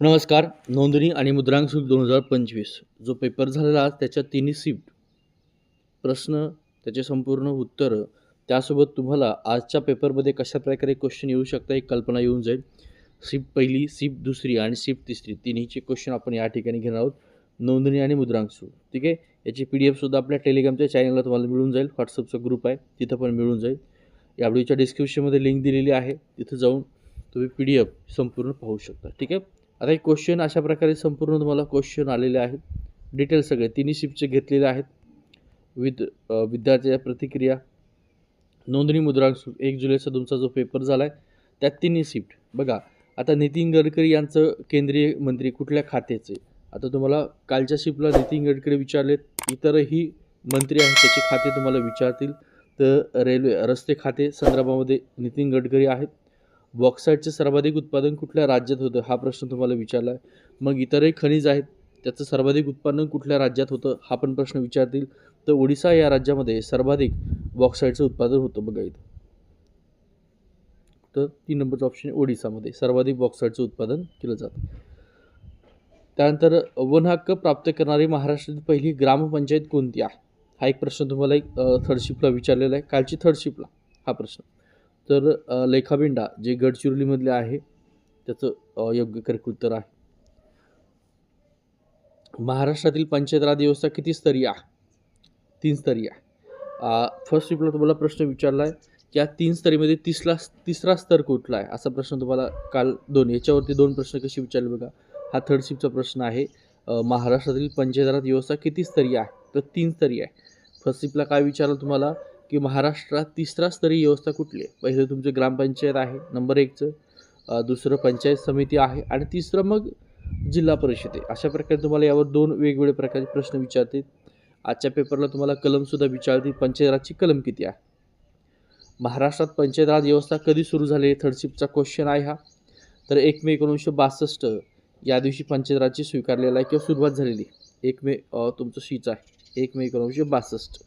नमस्कार नोंदणी आणि मुद्रांक शुल्क दोन हजार पंचवीस. जो पेपर झालेला आज त्याच्या तिन्ही शिफ्ट प्रश्न त्याचे संपूर्ण उत्तरं. त्यासोबत तुम्हाला आजच्या पेपरमध्ये कशा प्रकारे क्वेश्चन येऊ शकता एक कल्पना येऊन जाईल. शिफ्ट पहिली शिफ्ट दुसरी आणि शिफ्ट तिसरी. तिन्हीचे क्वेश्चन आपण या ठिकाणी घेणार आहोत. नोंदणी आणि मुद्रांक शुल्क ठीक आहे? याची पी डी एफसुद्धा आपल्या टेलिग्रामच्या चॅनलला तुम्हाला मिळून जाईल. व्हॉट्सअपचा ग्रुप आहे. तिथं पण मिळून जाईल. या व्हिडिओच्या डिस्क्रिप्शनमध्ये लिंक दिलेली आहे. तिथं जाऊन तुम्ही पी डी एफ संपूर्ण पाहू शकता. ठीक आहे? आता एक क्वेश्चन अशा प्रकारे संपूर्ण तुम्हाला क्वेश्चन आलेले आहेत. डिटेल सगळे तिन्ही शिफ्टचे घेतलेले आहेत. विद विद्यार्थ्याच्या प्रतिक्रिया. नोंदणी मुद्रांक एक जुलैचा तुमचा जो पेपर झाला आहे त्यात तिन्ही शिफ्ट बघा आता नितीन गडकरी यांचं केंद्रीय मंत्री कुठल्या खात्याचे? आता तुम्हाला कालच्या शिफ्टला नितीन गडकरी विचारलेत. इतरही मंत्री आहेत त्याचे खाते तुम्हाला विचारतील. तर रेल्वे रस्ते खाते संदर्भामध्ये नितीन गडकरी आहेत. बॉक्साईटचं सर्वाधिक उत्पादन कुठल्या राज्यात होतं? हा प्रश्न तुम्हाला विचारला आहे मग इतरही खनिज आहेत त्याचं सर्वाधिक उत्पादन कुठल्या राज्यात होतं? हा पण प्रश्न विचारतील. तर ओडिसा या राज्यामध्ये सर्वाधिक बॉक्साईटचं उत्पादन होतं बघा इथं. तर तीन नंबरचं ऑप्शन आहे ओडिसामध्ये सर्वाधिक बॉक्साईटचं उत्पादन केलं जातं. त्यानंतर वन हक्क प्राप्त करणारी महाराष्ट्रातील पहिली ग्रामपंचायत कोणती आहे? हा एक प्रश्न तुम्हाला एक थर्डशिपला विचारलेला आहे. कालची थर्डशिपला हा प्रश्न. तर लेखाबिंडा जे गडचिरोलीमधले आहे त्याचं योग्य करेक्ट उत्तर आहे. महाराष्ट्रातील पंचायत राज व्यवस्था किती स्तरीय आहे? तीन स्तरीय आहे. फर्स्ट शिफ्टला तुम्हाला प्रश्न विचारला आहे की या तीन स्तरीमध्ये तिसरा तिसरा स्तर कुठला आहे? असा प्रश्न तुम्हाला काल दोन याच्यावरती दोन प्रश्न कसे विचारले बघा. हा थर्ड शिपचा प्रश्न आहे महाराष्ट्रातील पंचायत राज व्यवस्था किती स्तरीय आहे? तर तीन स्तरीय आहे. फर्स्ट शिपला काय विचारलं तुम्हाला? की महाराष्ट्रात तिसरा स्तरीय व्यवस्था कुठली आहे? पहिलं तुमचं ग्रामपंचायत आहे नंबर एकचं. दुसरं पंचायत समिती आहे आणि तिसरं मग जिल्हा परिषद आहे. अशा प्रकारे तुम्हाला यावर दोन वेगवेगळ्या प्रकारचे प्रश्न विचारतील आजच्या पेपरला तुम्हाला कलमसुद्धा विचारतील पंचायत राजची कलम किती आहे? महाराष्ट्रात पंचायत राज व्यवस्था कधी सुरू झाली? थर्डशिपचा क्वेश्चन आहे हा. तर एक मे एकोणीसशे बासष्ट या दिवशी पंचायत राजची स्वीकारलेला आहे किंवा सुरुवात झालेली एक मे तुमचं शीच आहे. एक मे एकोणीसशे बासष्ट.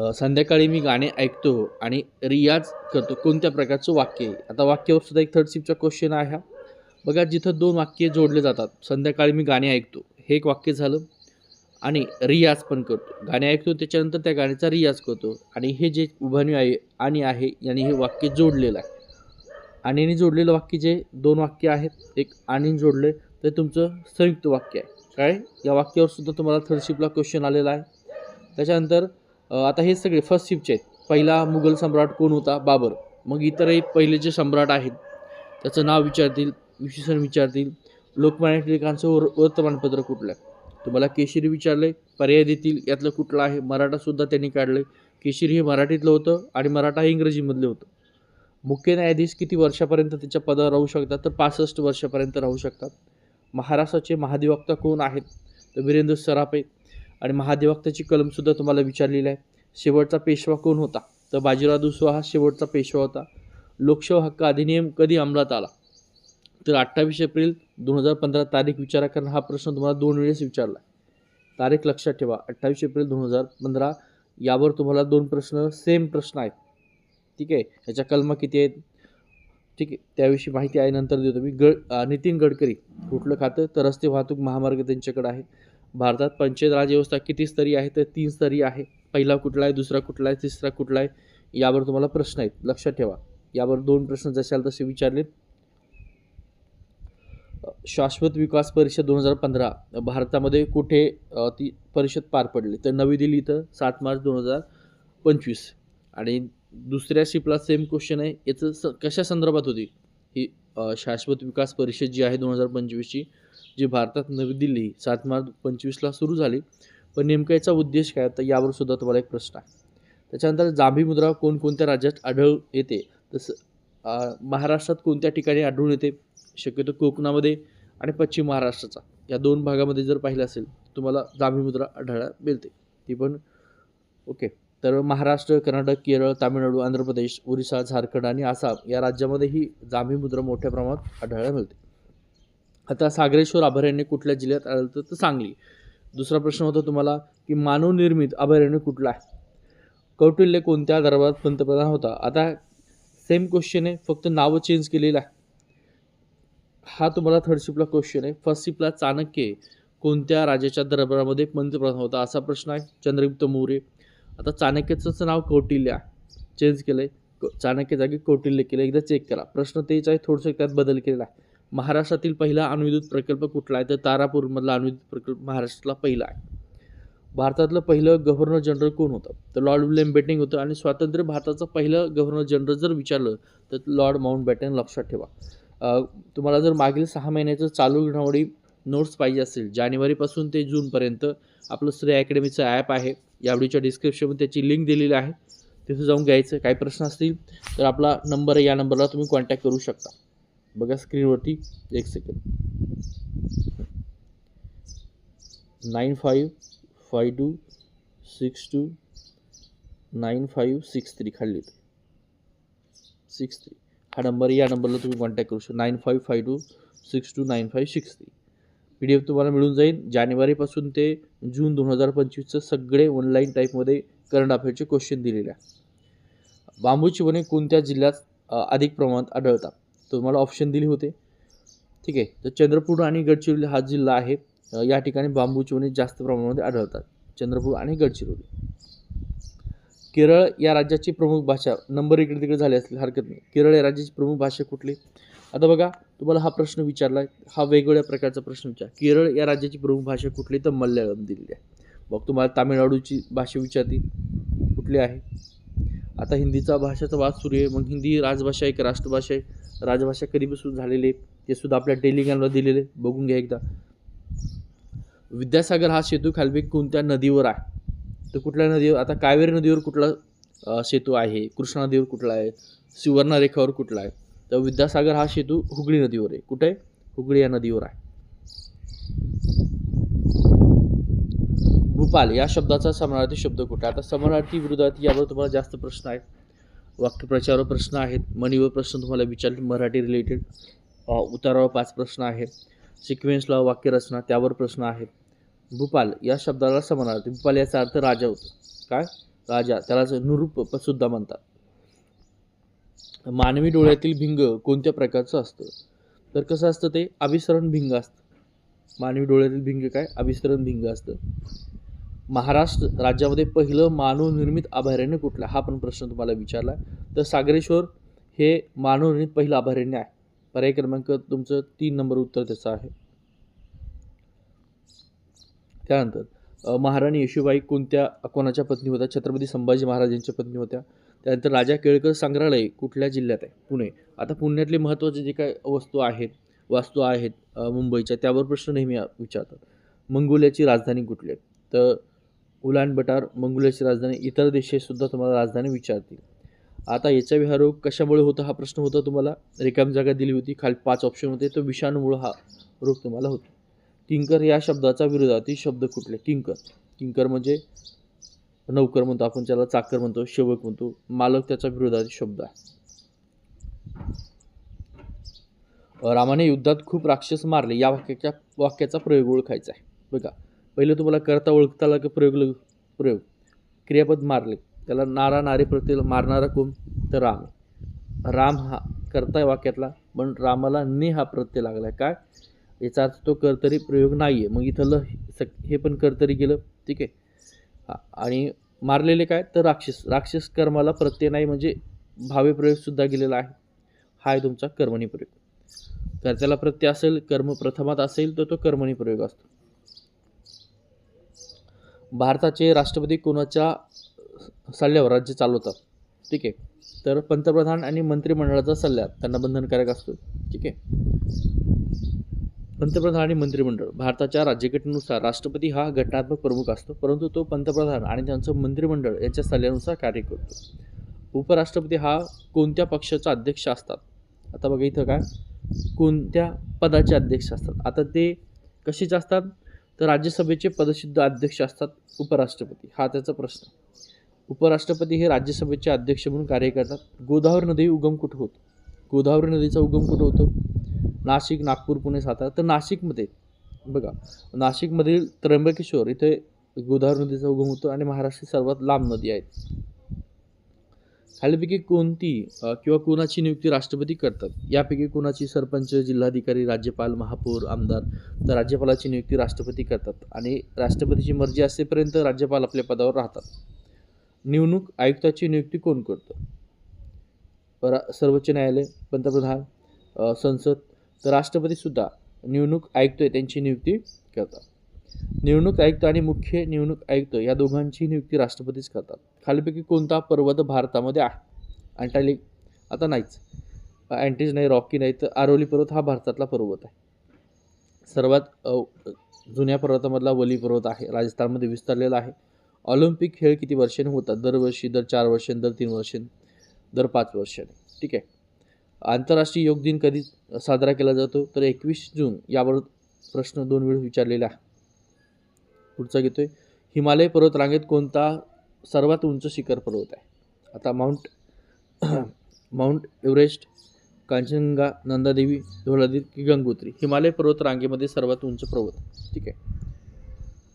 संध्याकाळी मी गाणे ऐकतो आणि रियाज करतो. कोणत्या प्रकारचं वाक्य आहे? आता वाक्यावर सुद्धा एक थर्ड सिपचा क्वेश्चन आहे हा. बघा जिथं दोन वाक्य जोडले जातात संध्याकाळी मी गाणे ऐकतो हे एक वाक्य झालं आणि रियाज पण करतो. गाणे ऐकतो त्याच्यानंतर त्या गाण्याचा रियाज करतो आणि हे जे उभानी आहे आणि आहे यांनी हे वाक्य जोडलेलं आहे. आणीने जोडलेलं वाक्य जे दोन वाक्य आहेत एक आणि जोडले तर तुमचं संयुक्त वाक्य आहे. काय? या वाक्यावर सुद्धा तुम्हाला थर्डशिपला क्वेश्चन आलेला आहे. त्याच्यानंतर आता हे सगळे फर्स्ट शिफ्टचे आहेत. पहिला मुघल सम्राट कोण होता? बाबर. मग इतरही पहिले जे सम्राट आहेत त्याचं नाव विचारतील विशेषण विचारतील. लोकमान्य टिळकांचं वर वर्तमानपत्र कुठलं आहे? तुम्हाला केशरी विचारले पर्याय देतील यातलं कुठलं आहे? मराठासुद्धा त्यांनी काढलं केशरी हे मराठीतलं होतं आणि मराठा हे इंग्रजीमधलं होतं. मुख्य न्यायाधीश किती वर्षापर्यंत त्याच्या पदावर राहू शकतात? तर पासष्ट वर्षापर्यंत राहू शकतात. महाराष्ट्राचे महाधिवक्ता कोण आहेत? तर वीरेंद्र सराफ. आहेत आणि महाधिवक्ताची कलमसुद्धा तुम्हाला विचारलेली आहे. शेवटचा पेशवा कोण होता? तर बाजीराव दुसरा हा शेवटचा पेशवा होता. लोकसेवा हक्क अधिनियम कधी अंमलात आला? तर अठ्ठावीस एप्रिल दोन हजार पंधरा तारीख विचारा कारण हा प्रश्न तुम्हाला दोन वेळेस विचारला तारीख लक्षात ठेवा. अठ्ठावीस एप्रिल दोन हजार पंधरा यावर तुम्हाला दोन प्रश्न सेम प्रश्न आहेत. ठीक आहे? ह्याच्या कलमा किती आहेत? ठीक आहे. त्याविषयी माहिती आहे. नंतर देतो मी. गड नितीन गडकरी कुठलं खातं? तर रस्ते वाहतूक महामार्ग त्यांच्याकडे आहे. भारतात पंचायत राज व्यवस्था किती स्तरीय आहे? तर तीन स्तरीय आहे. पहिला कुठला आहे? दुसरा कुठला आहे? तिसरा कुठला आहे? यावर तुम्हाला प्रश्न आहेत. लक्षात ठेवा. यावर दोन प्रश्न जशाल तसे विचारले शाश्वत विकास परिषद दोन हजार पंधरा. भारतामध्ये कुठे ती परिषद पार पडली? तर नवी दिल्ली इथं सात मार्च दोन हजार पंचवीस. आणि दुसऱ्या शिपला सेम क्वेश्चन आहे. याचं स कशा संदर्भात होती? ही शाश्वत विकास परिषद जी आहे दोन हजार पंचवीसची जी भारतात नवी दिल्ली सात मार्च पंचवीसला सुरू झाली. पण नेमका याचा उद्देश काय? तर यावर सुद्धा तुम्हाला एक प्रश्न आहे. त्याच्यानंतर जांभी मुद्रा कोणकोणत्या राज्यात आढळ येते? तसं महाराष्ट्रात कोणत्या ठिकाणी आढळून येते? शक्यतो कोकणामध्ये आणि पश्चिम महाराष्ट्राचा. या दोन भागामध्ये जर पाहिलं असेल तुम्हाला जांभी मुद्रा आढळायला मिळते. ती पण ओके. तर महाराष्ट्र कर्नाटक केरळ तामिळनाडू आंध्र प्रदेश ओरिसा झारखंड आणि आसाम या राज्यामध्ये ही जांभी मुद्रा मोठ्या प्रमाणात आढळायला मिळते. आता सागरेश्वर अभयारण्य कुठल्या जिल्ह्यात आढळतं तर सांगली. दुसरा प्रश्न होता तुम्हाला की मानवनिर्मित अभयारण्य कुठलं आहे? कौटिल्य कोणत्या दरबारात पंतप्रधान होता? आता सेम क्वेश्चन आहे फक्त नावं चेंज केलेलं आहे. हा तुम्हाला थर्ड शिपला क्वेश्चन आहे. फर्स्ट शिपला चाणक्य कोणत्या राजाच्या दरबारामध्ये पंतप्रधान होता? असा प्रश्न आहे. चंद्रगुप्त मौर्य. आता चाणक्याचं नाव कौटिल्य आहे. चेंज केलं आहे चाणक्य जागी कौटिल्य केलं एकदा चेक करा. प्रश्न तेच आहे. थोडंसं त्यात बदल केलेला आहे. महाराष्ट्रातील पहिला अणुविद्युत प्रकल्प कुठला आहे? तर तारापूरमधला अणुविद्युत प्रकल्प महाराष्ट्रातला पहिला आहे. भारतातलं पहिलं गव्हर्नर जनरल कोण होतं? तर लॉर्ड विल्यम बेटिंग होतं आणि स्वातंत्र्य भारताचं पहिलं गव्हर्नर जनरल जर विचारलं तर लॉर्ड माउंट बॅटन लक्षात ठेवा. तुम्हाला जर मागील सहा महिन्याचं चालू घडामोडी नोट्स पाहिजे असेल जानेवारीपासून ते जूनपर्यंत आपलं श्रेय अकॅडमीचं ॲप आहे. यावेळीच्या डिस्क्रिप्शनमध्ये त्याची लिंक दिलेली आहे. तिथं जाऊन घ्यायचं काही प्रश्न असतील तर आपला नंबर या नंबरला तुम्ही कॉन्टॅक्ट करू शकता. बघा स्क्रीनवरती एक second nine five five two six two nine five six three खाली सिक्स थ्री हा नंबर या नंबरला तुम्ही कॉन्टॅक्ट करू शकता. Nine five five two six two nine five six three P D F तुम्हाला मिळून जाईल. जानेवारीपासून ते जून दोन हजार पंचवीसचं सगळे ऑनलाईन टाईपमध्ये करंट अफेअरचे क्वेश्चन दिलेले आहे बांबूची वने कोणत्या जिल्ह्यात अधिक प्रमाणात आढळतात? तुम्हाला ऑप्शन दिले होते. ठीक आहे. तर चंद्रपूर आणि गडचिरोली हा जिल्हा आहे. या ठिकाणी बांबूची वने जास्त प्रमाणामध्ये आढळतात. चंद्रपूर आणि गडचिरोली. केरळ या राज्याची प्रमुख भाषा नंबर इकडे तिकडे झाले असतील हरकत नाही. केरळ या राज्याची प्रमुख भाषा कुठली? आता बघा तुम्हाला हा प्रश्न विचारला हा वेगवेगळ्या प्रकारचा प्रश्न विचार. केरळ या राज्याची प्रमुख भाषा कुठली? तर मल्याळम दिलेली आहे. मग तुम्हाला तामिळनाडूची भाषा विचारतील. कुठली आहे? आता हिंदीचा भाषेचा वाद सुरू आहे. मग हिंदी राजभाषा एक राष्ट्रभाषा आहे. राजभाषा कधीपासून झालेली आहे. ते सुद्धा आपल्या टेलिग्रामला दिलेले बघून घ्या एकदा. विद्यासागर हा सेतू खालपैकी कोणत्या नदीवर आहे? तर कुठल्या नदीवर? आता कावेरी नदीवर कुठला सेतू आहे? कृष्णा नदीवर कुठला आहे? सुवर्णरेखावर कुठला आहे? तर विद्यासागर हा सेतू हुगळी नदीवर आहे. कुठे? हुगळी या नदीवर आहे. भूपाल या शब्दाचा समानार्थी शब्द कुठे? आहे? आता समानार्थी विरोधार्थी यावर तुम्हाला जास्त प्रश्न आहेत. वाक्यप्रचारावर प्रश्न आहेत. मनीवर प्रश्न तुम्हाला विचारले. मराठी रिलेटेड उतारावर पाच प्रश्न आहेत. सिक्वेन्सला वाक्यरचना त्यावर प्रश्न आहेत. भूपाल या शब्दाला समानार्थी भूपाल याचा अर्थ राजा होतो. काय? राजा. त्यालाच निरूप सुद्धा म्हणतात. मानवी डोळ्यातील भिंग कोणत्या प्रकारचं असतं? तर कसं असतं ते? अभिसरण भिंग असतं. मानवी डोळ्यातील भिंग काय? अभिसरण भिंग असतं. महाराष्ट्र राज्यामध्ये पहिलं मानवनिर्मित अभयारण्य कुठलं हा पण प्रश्न तुम्हाला विचारला तर सागरेश्वर हे मानवनिर्मित पहिलं अभयारण्य आहे. पर्याय क्रमांक तुमचं तीन नंबर उत्तर त्याचं आहे. त्यानंतर महाराणी येशूबाई कोणत्या कोणाच्या पत्नी होत्या? छत्रपती संभाजी महाराजांच्या पत्नी होत्या. त्यानंतर राजा केळकर संग्रहालय कुठल्या जिल्ह्यात आहे? पुणे. आता पुण्यातले महत्त्वाचे जे काय वस्तू आहेत वास्तू आहेत मुंबईच्या त्यावर प्रश्न नेहमी विचारतात. मंगोलियाची राजधानी कुठली आहे? तर उलानबटार मंगोलियाची राजधानी इतर देशेसुद्धा तुम्हाला राजधानी विचारतील. आता याचा विहारोग कशामुळे होता हा प्रश्न होता तुम्हाला? रिकाम जागा दिली होती खाली पाच ऑप्शन होते तो विषाणूमुळे हा रोग तुम्हाला होतो. किंकर या शब्दाचा विरोधार्थी शब्द कुठले? किंकर. किंकर म्हणजे नौकर म्हणतो आपण त्याला चाकर म्हणतो शेवक म्हणतो. मालक त्याचा विरोधार्थी शब्द आहे. रामाने युद्धात खूप राक्षस मारले या वाक्याच्या वाक्याचा प्रयोग ओळखायचा आहे. बघा पहिले तुम्हाला करता ओळखता आला की प्रयोग प्रयोग. क्रियापद मारले. त्याला नारा नारे प्रत्येला मारणारा कोण? तर राम. राम हा करता वाक्यातला पण रामाला ने हा प्रत्यय लागला काय? याचा अर्थ तो कर्तरी प्रयोग नाही आहे मग इथं ल सक- हे पण कर्तरी गेलं. ठीक आहे. हा आणि मारलेले काय? तर राक्षस. राक्षस कर्माला प्रत्यय नाही म्हणजे भावे प्रयोगसुद्धा गेलेला आहे. हा आहे तुमचा कर्मणी प्रयोग. कर्त्याला प्रत्यय असेल कर्म प्रथमात असेल तर तो कर्मणी प्रयोग असतो. भारताचे राष्ट्रपती कोणाच्या सल्ल्यावर राज्य चालवतात? ठीक आहे. तर पंतप्रधान आणि मंत्रिमंडळाचा सल्ला त्यांना बंधनकारक असतो. ठीक आहे. पंतप्रधान आणि मंत्रिमंडळ भारताच्या राज्यघटनेनुसार राष्ट्रपती हा घटनात्मक प्रमुख असतो परंतु तो पंतप्रधान आणि त्यांचं मंत्रिमंडळ यांच्या सल्ल्यानुसार कार्य करतो. उपराष्ट्रपती हा कोणत्या पक्षाचा अध्यक्ष असतात? आता बघा इथं काय? कोणत्या पदाचे अध्यक्ष असतात? आता ते कसेच असतात? तर राज्यसभेचे पदसिद्ध अध्यक्ष असतात उपराष्ट्रपती. हा त्याचा प्रश्न. उपराष्ट्रपती हे राज्यसभेचे अध्यक्ष म्हणून कार्य करतात. गोदावरी नदी उगम कुठं होतो? गोदावरी नदीचा उगम कुठं होतो? नाशिक नागपूर पुणे सातारा. तर नाशिकमध्ये बघा नाशिकमधील त्र्यंबकेश्वर इथे गोदावरी नदीचा उगम होतो आणि महाराष्ट्राची सर्वात लांब नदी आहे खालीलपैकी कोणती किंवा कोणाची नियुक्ती राष्ट्रपती करतात? यापैकी कोणाची सरपंच जिल्हाधिकारी राज्यपाल महापौर आमदार तर राज्यपालाची नियुक्ती राष्ट्रपती करतात. आणि राष्ट्रपतीची मर्जी असेपर्यंत राज्यपाल आपल्या पदावर राहतात. निवडणूक आयुक्ताची नियुक्ती कोण करतं? परा सर्वोच्च न्यायालय पंतप्रधान संसद तर राष्ट्रपतीसुद्धा निवडणूक आयुक्त त्यांची नियुक्ती करतात. निवडणूक आयुक्त आणि मुख्य निवडणूक आयुक्त या दोघांची नियुक्ती राष्ट्रपतीच करतात. खालीपैकी कोणता पर्वत भारतामध्ये आहे? अँटालिक आता नाहीच. अँटीज नाही रॉकी नाही तर आरोली पर्वत हा भारतातला पर्वत आहे. सर्वात जुन्या पर्वतामधला वली पर्वत आहे. राजस्थानमध्ये विस्तारलेला आहे. ऑलिम्पिक खेळ किती वर्षांनी होतात? दरवर्षी दर चार वर्षांनी दर तीन वर्षे दर पाच वर्षांनी. ठीक आहे. आंतरराष्ट्रीय योग दिन कधी साजरा केला जातो? तर एकवीस जून यावर प्रश्न दोन वेळ विचारलेला आहे. पुढचा घेतोय. हिमालय पर्वत रांगेत कोणता सर्वात उंच शिखर पर्वत आहे? आता Mount Mount Everest Kanchenjunga Nanda Devi Dholadevi की गंगोत्री हिमालय पर्वत रांगेमध्ये सर्वात उंच पर्वत ठीक आहे.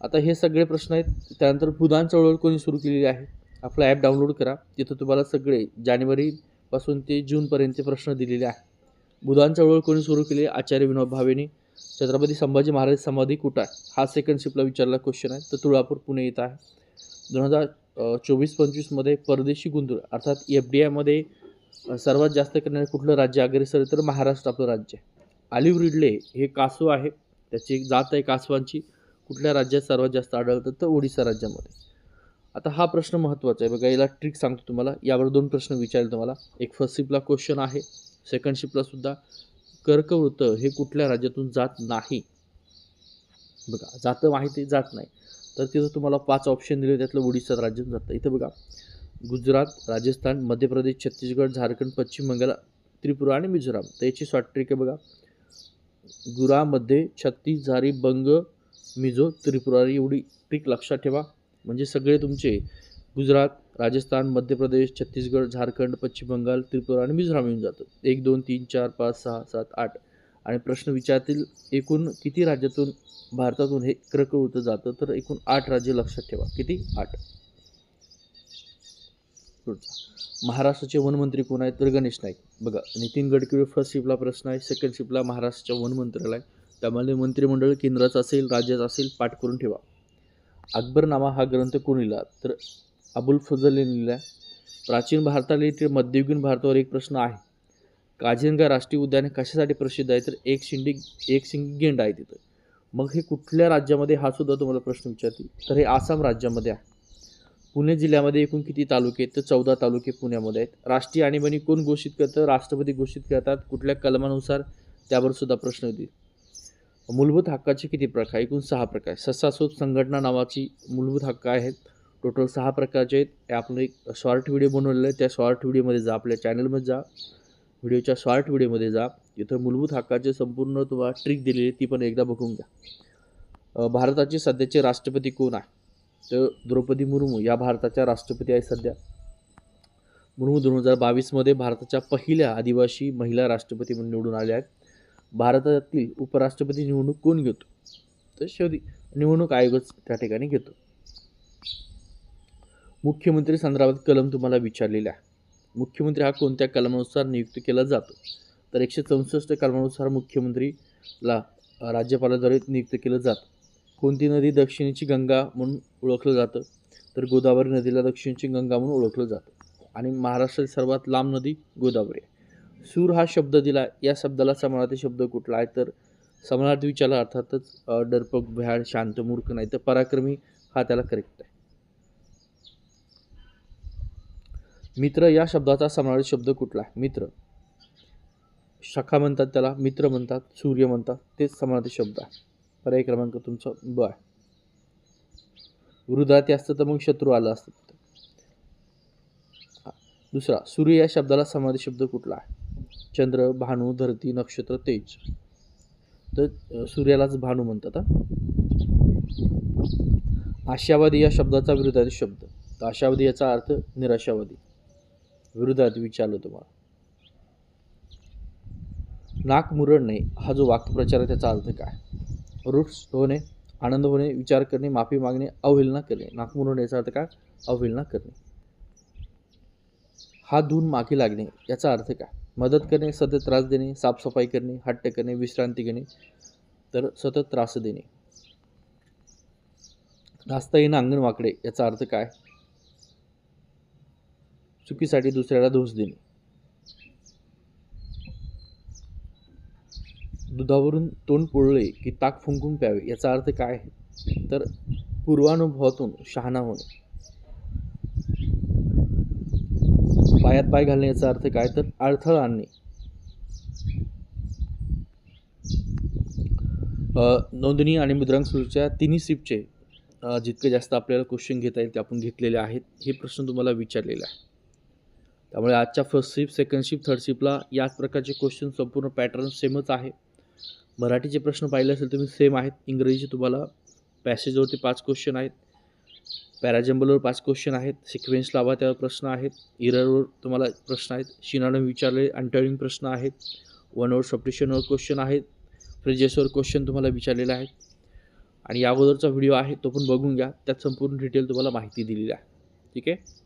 आता हे सगळे प्रश्न आहेत. त्यानंतर भूदान चळवळ कोणी सुरू केलेली आहे? आपला ॲप डाउनलोड करा. तिथं तुम्हाला सगळे जानेवारीपासून ते जूनपर्यंतचे प्रश्न दिलेले आहे भूदान चळवळ कोणी सुरू केली? आचार्य विनोद भावेने. छत्रपती संभाजी महाराज समाधी कुठं आहे? हा सेकंड शिफ्टला विचारला क्वेश्चन आहे. तर तुळापूर पुणे इथं आहे. दोन हजार चोवीस पंचवीसमध्ये परदेशी गुंतवणूक अर्थात एफ डी आयमध्ये सर्वात जास्त करणारे कुठलं राज्य अग्रेसर तर महाराष्ट्र आपलं राज्य आहे. आलिव रिडले हे कासव आहे. त्याची एक जात आहे कासवांची. कुठल्या राज्यात सर्वात जास्त आढळतं? तर ओडिसा राज्यामध्ये. आता हा प्रश्न महत्त्वाचा आहे. बघा याला ट्रिक सांगतो तुम्हाला. यावर दोन प्रश्न विचारेल तुम्हाला. एक फर्स्ट शिपला क्वेश्चन आहे. सेकंड शिपला सुद्धा कर्कवृत्त हे कुठल्या राज्यातून जात नाही. बघा जातं माहिती जात नाही. तर तिथं तुम्हाला पाच ऑप्शन दिले त्यातलं ओडिशा राज्यातून जातं. इथं बघा गुजरात राजस्थान मध्य प्रदेश छत्तीसगड झारखंड पश्चिम बंगाल त्रिपुरा आणि मिझोराम. तर याची शॉर्ट ट्रिक आहे बघा. गुरामध्ये छत्तीस झारी बंग मिझो त्रिपुरारी एवढी ट्रिक लक्षात ठेवा. म्हणजे सगळे तुमचे गुजरात राजस्थान मध्य प्रदेश छत्तीसगड झारखंड पश्चिम बंगाल त्रिपुरा आणि मिझोराम येऊन जातं. एक दोन तीन चार पाच सहा सात आठ. आणि प्रश्न विचारतील एकूण किती राज्यातून भारतातून हे कर्कवृत्त जातं? तर एकूण आठ राज्य लक्षात ठेवा. किती? आठ. महाराष्ट्राचे वनमंत्री कोण आहेत? तर गणेश नाईक. बघा नितीन गडकरी फर्स्ट शिपला प्रश्न आहे सेकंड शिपला महाराष्ट्राच्या वनमंत्र्याला आहे. त्यामध्ये मंत्रिमंडळ केंद्राचं असेल राज्याचं असेल पाठ करून ठेवा. अकबरनामा हा ग्रंथ कोण लिहिला? तर अबुल फजल यांनी लिहिला प्राचीन भारताला इथे मध्ययुगीन भारतावर एक प्रश्न आहे. काझिरंगा राष्ट्रीय उद्यान कशासाठी प्रसिद्ध आहे? तर एक शिंडी एक शिंगी गेंड आहे तिथं. मग हे कुठल्या राज्यामध्ये हा सुद्धा तुम्हाला प्रश्न विचारतील. तर हे आसाम राज्यामध्ये आहे. पुणे जिल्ह्यामध्ये एकूण किती तालुके आहेत? तर चौदा तालुके पुण्यामध्ये आहेत. राष्ट्रीय आणीबाणी कोण घोषित करतं? राष्ट्रपती घोषित करतात. कुठल्या कलमानुसार? त्यावर सुद्धा प्रश्न येतील. मूलभूत हक्काचे किती प्रकार? एकूण सहा प्रकार ससासोप संघटना नावाची मूलभूत हक्क आहेत. टोटल सहा प्रकारचे आहेत. आपण एक शॉर्ट व्हिडिओ बनवलेलं आहे. त्या शॉर्ट व्हिडिओमध्ये जा. आपल्या चॅनलमध्ये जा. व्हिडिओच्या शॉर्ट व्हिडिओमध्ये जा. इथं मूलभूत हक्काचे संपूर्ण तुम्हाला ट्रिक दिलेली आहे. ती पण एकदा बघून घ्या. भारताचे सध्याचे राष्ट्रपती कोण आहे? तर द्रौपदी मुर्मू. या भारताच्या राष्ट्रपती आहे सध्या. मुर्मू दोन हजार बावीसमध्ये भारताच्या पहिल्या आदिवासी महिला राष्ट्रपती म्हणून निवडून आल्या आहेत. भारतातील उपराष्ट्रपती निवडणूक कोण घेतो? तर शेवटी निवडणूक आयोगच त्या ठिकाणी घेतो. मुख्यमंत्री संदर्भात कलम तुम्हाला विचारलेला आहे मुख्यमंत्री हा कोणत्या कलमानुसार नियुक्त केला जातो? तर एकशे चौसष्ट कलमानुसार मुख्यमंत्रीला राज्यपालाद्वारे नियुक्त केलं जातं. कोणती नदी दक्षिणेची गंगा म्हणून ओळखलं जातं? तर गोदावरी नदीला दक्षिणेची गंगा म्हणून ओळखलं जातं. आणि महाराष्ट्रातील सर्वात लांब नदी गोदावरी आहे. सूर हा शब्द दिला या शब्दाला समानार्थी शब्द कुठला आहे? तर समानार्थी विचारला अर्थातच डरपक भ्याड शांत मूर्ख नाही तर पराक्रमी हा त्याला करेक्ट आहे. मित्र या शब्दाचा समावेश शब्द कुठला आहे? मित्र. शाखा म्हणतात त्याला मित्र म्हणतात सूर्य म्हणतात तेच समानार्थी शब्द आहे. पर्याय क्रमांक तुमचा ब आहे. वृद्धाती असतं तर मग शत्रू आलं असतं दुसरा सूर्य या शब्दाला समाधी शब्द कुठला आहे? चंद्र भानू धरती नक्षत्र तेज. तर सूर्यालाच भानू म्हणतात आशावादी या शब्दाचा विरुद्धार्थी शब्द. तर आशावादी याचा अर्थ निराशावादी. विरोधात विचारलं तुम्हाला? नाक मुरडणे हा जो वाक्यप्रचार आहे त्याचा अर्थ काय? रुक्ष होणे आनंद होणे विचार करणे माफी मागणे अवहेलना करणे. नाक मुरडणे याचा अर्थ काय? अवहेलना करणे. हा धून मागे लागणे याचा अर्थ काय? मदत करणे सतत त्रास देणे साफसफाई करणे हट्ट करणे विश्रांती घेणे तर सतत त्रास देणे. नाचता येणं अंगण वाकडे याचा अर्थ काय? चुकीसाठी दुसऱ्याला दोष देणे. दुधावरून तोंड पोळले की ताक फुंकून प्यावे याचा अर्थ काय आहे? तर पूर्वानुभवातून शहाणा होणे. पायात पाय घालणे याचा अर्थ काय? तर अडथळा आणणे. नोंदणी आणि मुद्रांक सुरूच्या तिन्ही सिपचे जितके जास्त आपल्याला क्वेश्चन घेता येईल ते आपण घेतलेले आहेत. हे प्रश्न तुम्हाला विचारलेले आहे त्यामुळे आजच्या first shift second shift third शिपला याच प्रकारचे क्वेश्चन संपूर्ण पॅटर्न सेमच आहे. मराठीचे प्रश्न पाहिले असेल तुम्ही सेम आहेत. इंग्रजीचे तुम्हाला पॅसेजवरती पाच क्वेश्चन आहेत. पॅराजम्बलवर पाच क्वेश्चन आहेत. सिक्वेन्स लावा त्यावर प्रश्न आहेत. इररवर तुम्हाला प्रश्न आहेत. शिनानं विचारले अंटरिंग प्रश्न आहेत. वन ओवर सप्टिशनवर क्वेश्चन आहेत. फ्रिजेसवर क्वेश्चन तुम्हाला विचारलेले आहेत. आणि या अगोदरचा व्हिडिओ आहे तो पण बघून घ्या. त्यात संपूर्ण डिटेल तुम्हाला माहिती दिलेली आहे. ठीक आहे?